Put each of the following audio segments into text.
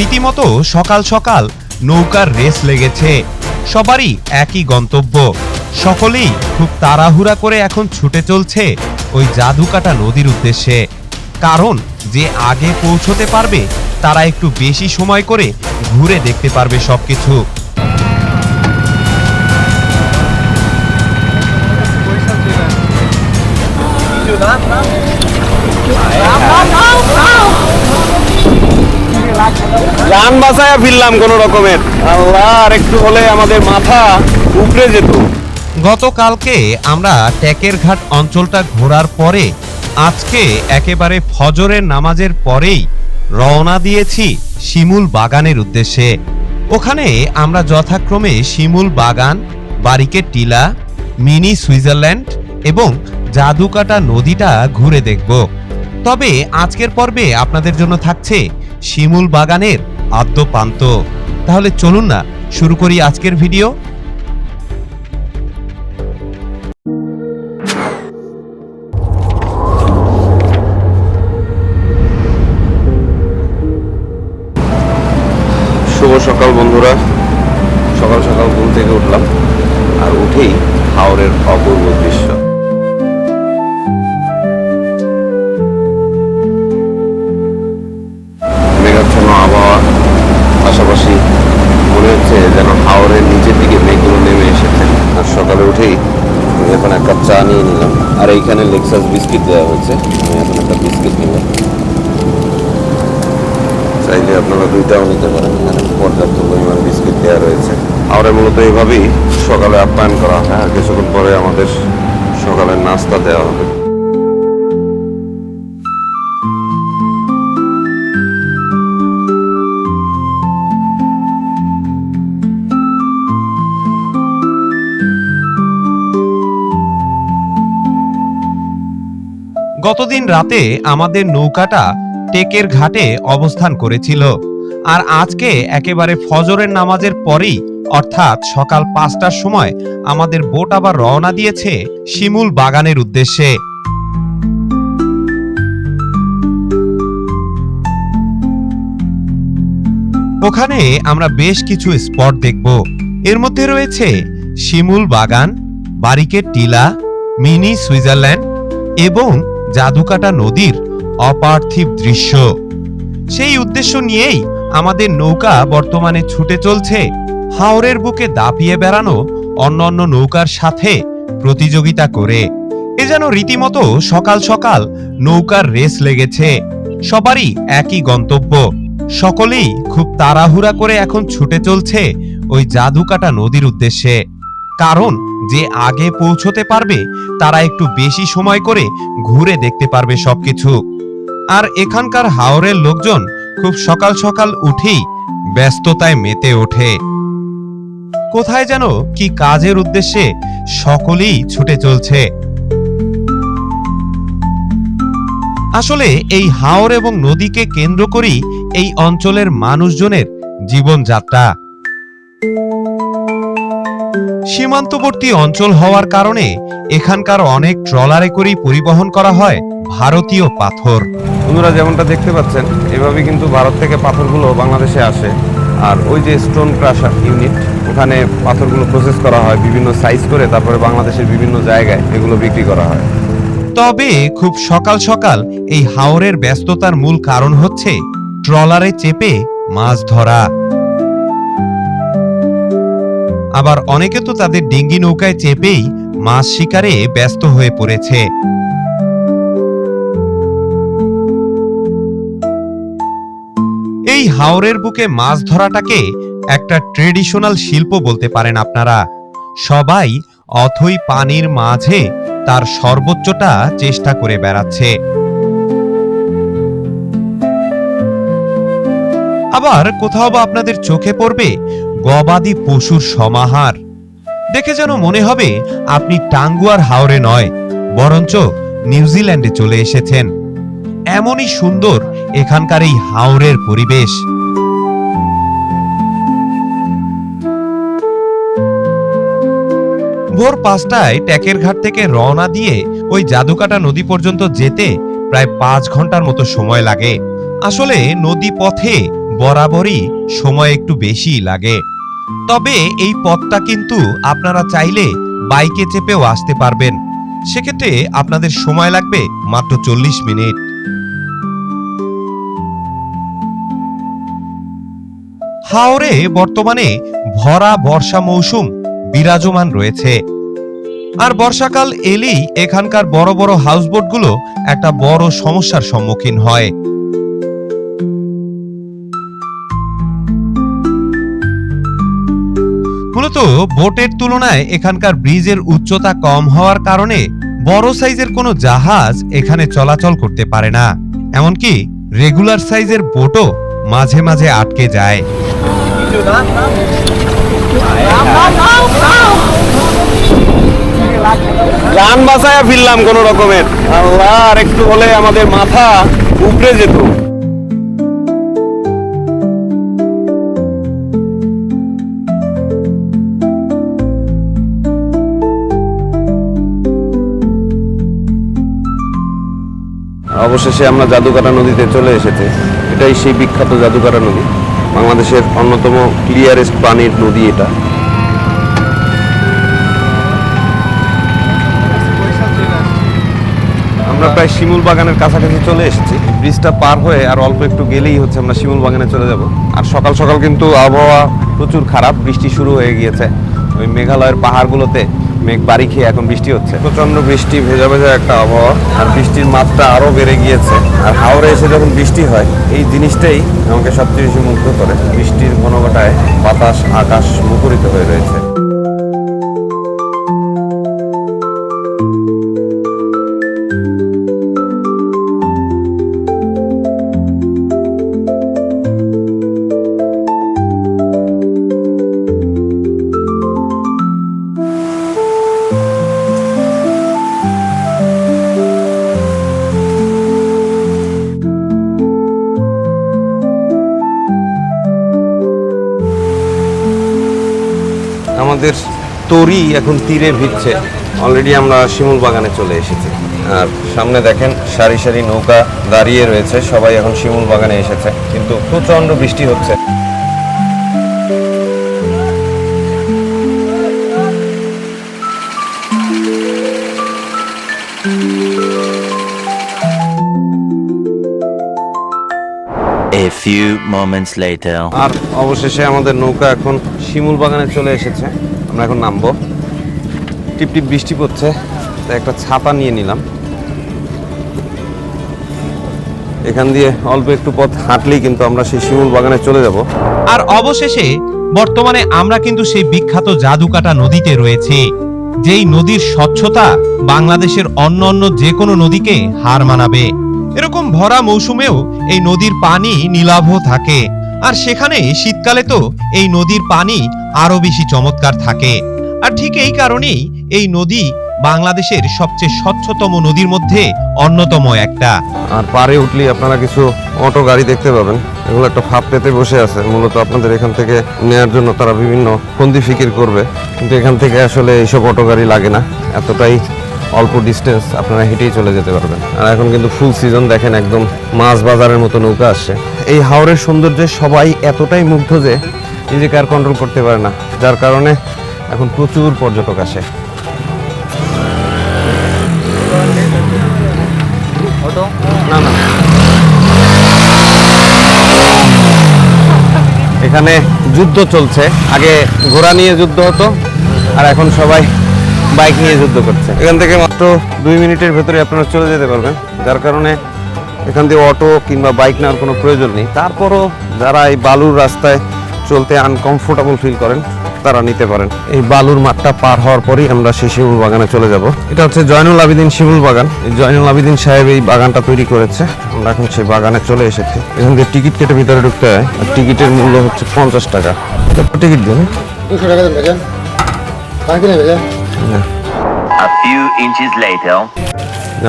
রীতিমতো সকাল সকাল নৌকার রেস লেগেছে। সবারই একই গন্তব্য। সকলেই খুব তাড়াহুড়া করে এখন ছুটে চলছে ওই জাদুকাটা নদীর উদ্দেশ্যে। কারণ যে আগে পৌঁছতে পারবে, তারা একটু বেশি সময় করে ঘুরে দেখতে পারবে সবকিছু। যান বাঁচায়া ফিরলাম কোন রকমের। আল্লাহ আর একটু হলে আমাদের মাথা উপড়ে যেত। গতকালকে আমরা ট্যাকের ঘাট অঞ্চলটা ঘোরার পরে, আজকে একেবারে ফজরের নামাজের পরেই রওনা দিয়েছি শিমুল বাগানের উদ্দেশ্যে। ওখানে আমরা যথাক্রমে শিমুল বাগান, বারিকের টিলা, মিনি সুইজারল্যান্ড এবং জাদুকাটা নদীটা ঘুরে দেখব। তবে আজকের পর্বে আপনাদের জন্য থাকছে শিমুল বাগানের আদ্যপান্ত। তাহলে চলুন না, শুরু করি আজকের ভিডিও। শুভ সকাল বন্ধুরা। সকাল সকাল ঘুম থেকে উঠলাম, আর উঠেই হাওরের অপূর্ব দৃশ্য। আমি এখন একটা বিস্কিট নিলাম চাইলে আপনারা দুইটাও নিতে পারেন। এখানে পর্যাপ্ত পরিমাণ বিস্কিট দেওয়া রয়েছে। আমরা মূলত এইভাবেই সকালে আপ্যায়ন করা হয়। আর কিছুক্ষণ পরে আমাদের সকালের নাস্তা দেওয়া হবে। গতদিন রাতে আমাদের নৌকাটা টেকের ঘাটে অবস্থান করেছিল। আর আজকে একেবারে ফজরের নামাজের পরেই, অর্থাৎ সকাল পাঁচটার সময়, আমাদের বোট আবার রওনা দিয়েছে শিমুল বাগানের উদ্দেশ্যে। ওখানে আমরা বেশ কিছু স্পট দেখব। এর মধ্যে রয়েছে শিমুল বাগান, বারিকের টিলা, মিনি সুইজারল্যান্ড এবং জাদুকাটা নদীর অপার্থিব দৃশ্য। সেই উদ্দেশ্য নিয়েই আমাদের নৌকা বর্তমানে ছুটে চলছে। হাওরের বুকে দাপিয়ে বেড়ানো অন্যান্য নৌকার সাথে প্রতিযোগিতা করে। এ যেন রীতিমতো সকাল সকাল নৌকার রেস লেগেছে। সবারই একই গন্তব্য। সকলেই খুব তাড়াহুড়া করে এখন ছুটে চলছে ওই জাদুকাটা নদীর উদ্দেশ্যে। কারণ যে আগে পৌঁছতে পারবে, তারা একটু বেশি সময় করে ঘুরে দেখতে পারবে সবকিছু। আর এখানকার হাওরের লোকজন খুব সকাল সকাল উঠেই ব্যস্ততায় মেতে ওঠে। কোথায় যেন কি কাজের উদ্দেশ্যে সকলেই ছুটে চলছে। আসলে এই হাওর এবং নদীকে কেন্দ্র করেই এই অঞ্চলের মানুষজনের জীবনযাত্রা। সীমান্তবর্তী অঞ্চল হওয়ার কারণে এখানকার অনেক ট্রলারে করেই পরিবহন করা হয় ভারতীয় পাথর। বন্ধুরা যেমনটা দেখতে পাচ্ছেন এভাবে কিন্তু ভারত থেকে পাথরগুলো বাংলাদেশে আসে। আর ওই যে স্টোন ক্রাশার ইউনিট ওখানে পাথরগুলো প্রসেস করা হয় বিভিন্ন সাইজ করে তারপরে বাংলাদেশের বিভিন্ন জায়গায় এগুলো বিক্রি করা হয়। তবে খুব সকাল সকাল এই হাওরের ব্যস্ততার মূল কারণ হচ্ছে ট্রলারে চেপে মাছ ধরা। আবার অনেকে তো তাদের ডিঙ্গি নৌকায় চেপেই মাছ শিকারে ব্যস্ত হয়ে পড়েছে। এই হাওরের বুকে মাছ ধরাটাকে একটা ট্রেডিশনাল শিল্প বলতে পারেন আপনারা। সবাই অথই পানির মাঝে তার সর্বোচ্চটা চেষ্টা করে বেড়াচ্ছে। আবার কোথাও বা আপনাদের চোখে পড়বে গবাদি পশুর সমাহার। দেখে যেন মনে হবে আপনি টাঙ্গুয়ার হাওরে নয়, বরঞ্চ নিউজিল্যান্ডে চলে এসেছেন। এমনই সুন্দর এখানকার এই হাওরের পরিবেশ। ভোর পাঁচটায় ট্যাকের ঘাট থেকে রওনা দিয়ে ওই জাদুকাটা নদী পর্যন্ত যেতে প্রায় পাঁচ ঘণ্টার মতো সময় লাগে। আসলে নদী পথে বরাবরই সময় একটু বেশিই লাগে। তবে এই পথটা কিন্তু আপনারা চাইলে বাইকে চেপেও আসতে পারবেন। সেক্ষেত্রে আপনাদের সময় লাগবে মাত্র চল্লিশ মিনিট। হাওরে বর্তমানে ভরা বর্ষা মৌসুম বিরাজমান রয়েছে। আর বর্ষাকাল এলেই এখানকার বড় বড় হাউসবোটগুলো একটা বড় সমস্যার সম্মুখীন হয়। মূলত বোটের তুলনায় এখানকার ব্রিজের উচ্চতা কম হওয়ার কারণে বড় সাইজের কোনো জাহাজ এখানে চলাচল করতে পারে না। এমনকি রেগুলার সাইজের বোটও মাঝে মাঝে আটকে যায়। বাঁচায় ফিরলাম কোন রকমের। আল্লাহ, আর একটু হলে আমাদের মাথা উপড়ে যেত। অবশেষে আমরা জাদুকাটা নদীতে চলে এসেছি। এটাই সেই বিখ্যাত জাদুকাটা নদী। বাংলাদেশের অন্যতম ক্লিয়ারেস্ট পানির নদী এটা। আমরা প্রায় শিমুল বাগানের কাছাকাছি চলে এসেছি। ব্রিজটা পার হয়ে আর অল্প একটু গেলেই হচ্ছে আমরা শিমুল বাগানে চলে যাব। আর সকাল সকাল কিন্তু আবহাওয়া প্রচুর খারাপ। বৃষ্টি শুরু হয়ে গিয়েছে। ওই মেঘালয়ের পাহাড়গুলোতে মেঘ বাড়ি খেয়ে এখন বৃষ্টি হচ্ছে। প্রচণ্ড বৃষ্টি, ভেজা ভেজা একটা আবহাওয়া। আর বৃষ্টির মাত্রা আরও বেড়ে গিয়েছে। আর হাওড়ে এসে যখন বৃষ্টি হয়, এই জিনিসটাই আমাকে সবচেয়ে বেশি মুগ্ধ করে। বৃষ্টির ঘনঘটায় বাতাস, আকাশ মুখরিত হয়ে রয়েছে। আমাদের তরি এখন তীরে ভিড়ছে অলরেডি আমরা শিমুল বাগানে চলে এসেছি। আর সামনে দেখেন, সারি সারি নৌকা দাঁড়িয়ে রয়েছে। সবাই এখন শিমুল বাগানে এসেছে। কিন্তু প্রচণ্ড বৃষ্টি হচ্ছে। Few moments later. আর অবশেষে আমাদের নৌকা এখন শিমুল বাগানে চলে এসেছে। আমরা এখন নামবো। টিপ টিপ বৃষ্টি পড়ছে তাই একটা ছাতা নিয়ে নিলাম। এখান দিয়ে অল্প একটু পথ হাঁটলেই কিন্তু আমরা সেই শিমুল বাগানে চলে যাব। আর অবশেষে বর্তমানে আমরা কিন্তু সেই বিখ্যাত জাদুকাটা নদীতে রয়েছে যেই নদীর স্বচ্ছতা বাংলাদেশের অন্য অন্য যে কোনো নদীকে হার মানাবে। এরকম ভরা মৌসুমেও এই নদীর পানি নীলাভ থাকে। আর সেখানে শীতকালে তো এই নদীর পানি আরও বেশি চমৎকার থাকে। আর ঠিক এই কারণেই এই নদী বাংলাদেশের সবচেয়ে স্বচ্ছতম নদীর মধ্যে অন্যতম একটা। আর পারে উঠলেই আপনারা কিছু অটো গাড়ি দেখতে পাবেন। এগুলো একটা ফাঁপ পেতে বসে আছে। মূলত আপনাদের এখান থেকে নেয়ার জন্য তারা বিভিন্ন ফন্দি ফিকির করবে। কিন্তু এখান থেকে আসলে এইসব অটো গাড়ি লাগে না। এতটাই অল্প ডিস্টেন্স আপনারা হেঁটেই চলে যেতে পারবেন। আর এখন কিন্তু ফুল সিজন দেখেন একদম মাছ বাজারের মতো নৌকা আসছে। এই হাওরের সৌন্দর্যে সবাই এতটাই মুগ্ধ যে নিজেকে আর কন্ট্রোল করতে পারে না যার কারণে এখন প্রচুর পর্যটক আসে। না না। এখানে যুদ্ধ চলছে। আগে ঘোড়া নিয়ে যুদ্ধ হতো আর এখন সবাই বাইক নিয়ে যুদ্ধ করছে। এখান থেকে মাত্র দুই মিনিটের ভেতরে আপনারা চলে যেতে পারবেন। যার কারণে এখান দিয়ে অটো কিংবা বাইক নেওয়ার কোনো প্রয়োজন নেই। তারপরও যারা এই বালুর রাস্তায় চলতে আনকমফোর্টেবল ফিল করেন তারা নিতে পারেন। এই বালুর মাঠটা পার হওয়ার পরেই আমরা সেই শিমুল বাগানে চলে যাব। এটা হচ্ছে জয়নুল আবিদিন শিমুল বাগান। এই জয়নুল আবিদিন সাহেব এই বাগানটা তৈরি করেছে। আমরা এখন সেই বাগানে চলে এসেছি। এখান থেকে টিকিট কেটে ভিতরে ঢুকতে হয়। আর টিকিটের মূল্য হচ্ছে পঞ্চাশ টাকা। টিকিট দিন। দুশো টাকা দেন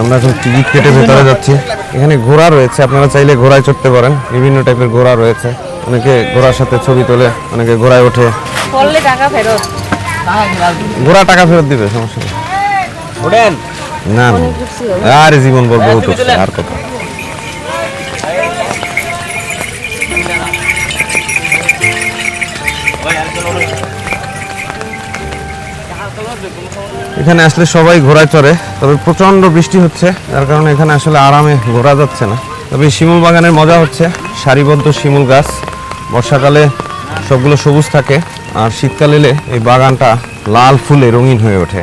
আমরা এখন টিকিট কেটে ভেতরে যাচ্ছি। এখানে ঘোড়া রয়েছে আপনারা চাইলে ঘোড়ায় চড়তে পারেন। বিভিন্ন টাইপের ঘোড়া রয়েছে। অনেকে ঘোড়ার সাথে ছবি তোলে অনেকে ঘোড়ায় ওঠে। টাকা ঘোড়া টাকা ফেরত দিবে সমস্যা নেই। না আর জীবন বল বহুত আর কথা। ভাই আর এখানে আসলে সবাই ঘোড়ায় চড়ে, তবে প্রচণ্ড বৃষ্টি হচ্ছে, যার কারণে এখানে আসলে আরামে ঘোরা যাচ্ছে না। তবে শিমুল বাগানের মজা হচ্ছে, সারিবদ্ধ শিমুল গাছ, বর্ষাকালে সবগুলো সবুজ থাকে, আর শীতকালে এলে এই বাগানটা লাল ফুলে রঙিন হয়ে ওঠে।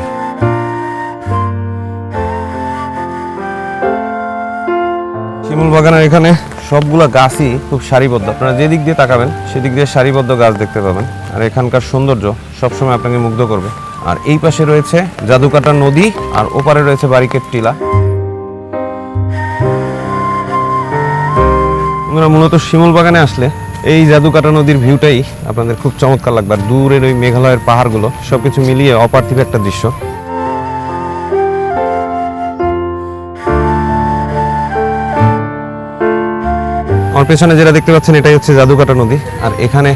শিমুল বাগানের এখানে সবগুলো গাছই খুব সারিবদ্ধ। আপনারা যেদিক দিয়ে তাকাবেন, সেদিক দিয়ে সারিবদ্ধ গাছ দেখতে পাবেন। আর এখানকার সৌন্দর্য সবসময় আপনাকে মুগ্ধ করবে। আর এই পাশে রয়েছে জাদুকাটা নদী, আর ওপারে রয়েছে বারিকের টিলা। আমরা মূলত শিমল বাগানে আসলে এই জাদুকাটা নদীর ভিউটাই আপনাদের খুব চমৎকার লাগবে। আর দূরের ওই মেঘালয়ের পাহাড়গুলো সবকিছু মিলিয়ে অপার্থিব একটা দৃশ্য। আমার পেছনে যেটা দেখতে পাচ্ছেন, এটাই হচ্ছে জাদুকাটা নদী। আর এখানে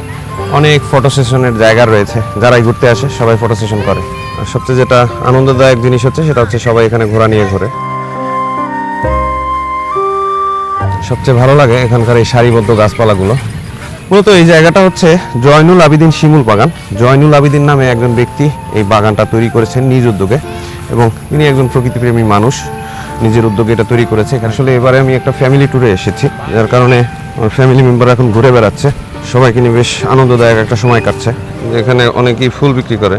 অনেক ফটো সেশনের জায়গা রয়েছে। যারাই ঘুরতে আসে, সবাই ফটো সেশন করে। আর সবচেয়ে যেটা আনন্দদায়ক জিনিস হচ্ছে, সেটা হচ্ছে সবাই এখানে ঘোরা নিয়ে ঘোরে। সবচেয়ে ভালো লাগে এখানকার এই সারিবদ্ধ গাছপালাগুলো। মূলত এই জায়গাটা হচ্ছে জয়নুল আবিদিন শিমুল বাগান। জয়নুল আবিদিন নামে একজন ব্যক্তি এই বাগানটা তৈরি করেছেন নিজ উদ্যোগে। এবং তিনি একজন প্রকৃতিপ্রেমী মানুষ। নিজের উদ্যোগে এটা তৈরি করেছে। আসলে এবারে আমি একটা ফ্যামিলি ট্যুরে এসেছি। যার কারণে আমার ফ্যামিলি মেম্বার এখন ঘুরে বেড়াচ্ছে। সবাইকে নিয়ে বেশ আনন্দদায়ক একটা সময় কাটছে। এখানে অনেকেই ফুল বিক্রি করে।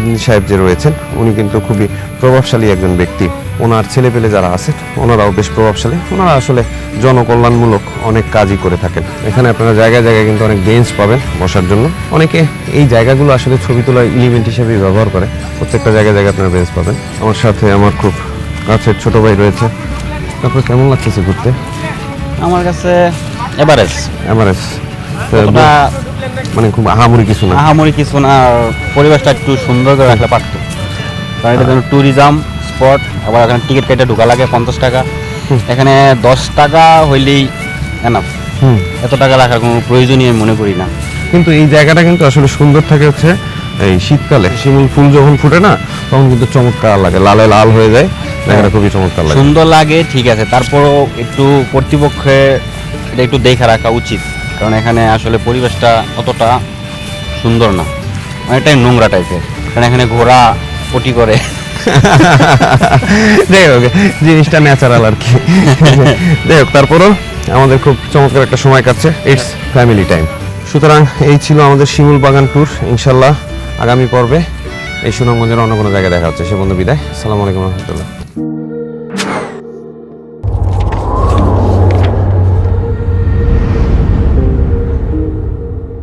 জয়নুল সাহেব যে রয়েছেন উনি কিন্তু খুবই প্রভাবশালী একজন ব্যক্তি। ওনার ছেলেপেলে যারা আছে ওনারাও বেশ প্রভাবশালী। ওনারা আসলে জনকল্যাণমূলক অনেক কাজই করে থাকেন। এখানে আপনারা জায়গায় জায়গায় কিন্তু অনেক বেঞ্চ পাবেন বসার জন্য। অনেকে এই জায়গাগুলো আসলে ছবি তোলার এলিমেন্ট হিসেবে ব্যবহার করে। প্রত্যেকটা জায়গায় জায়গায় আপনারা বেঞ্চ পাবেন। আমার সাথে আমার খুব কাছের ছোট ভাই রয়েছে। তারপর কেমন লাগতেছে ঘুরতে? আমার কাছে এভারেজ এমআরএস ওটা মানে খুব আহামরি কিছু না। আহামরি কিছু না পরিবেশটা একটু সুন্দর করে রাখলে পারতো। কারণ এটা যেন ট্যুরিজম স্পট আবার এখানে টিকিট কেটে ঢোকা লাগে পঞ্চাশ টাকা। এখানে দশ টাকা হইলেই এনাফ এত টাকা রাখার কোনো প্রয়োজনই আমি মনে করি না। কিন্তু এই জায়গাটা কিন্তু আসলে সুন্দর থাকে হচ্ছে এই শীতকালে। শিমুল ফুল যখন ফুটে না তখন কিন্তু চমৎকার লাগে লালে লাল হয়ে যায়। জায়গাটা খুবই চমৎকার লাগে। সুন্দর লাগে ঠিক আছে। তারপরও একটু কর্তৃপক্ষে এটা একটু দেখে রাখা উচিত। কারণ এখানে আসলে পরিবেশটা অতটা সুন্দর না। অনেকটাই নোংরা টাইপের কারণ এখানে ঘোড়া পটি করে। যাই হোক জিনিসটা ন্যাচারাল আর কি। যাই হোক তারপরও আমাদের খুব চমৎকার একটা সময় কাটছে। ইটস ফ্যামিলি টাইম সুতরাং এই ছিল আমাদের শিমুল বাগান ট্যুর ইনশাল্লাহ আগামী পর্বে এই সুনামগঞ্জের অন্য কোনো জায়গায় দেখা হচ্ছে। সে বন্ধু বিদায়। সালাম আলাইকুম রহমতুল্লাহ।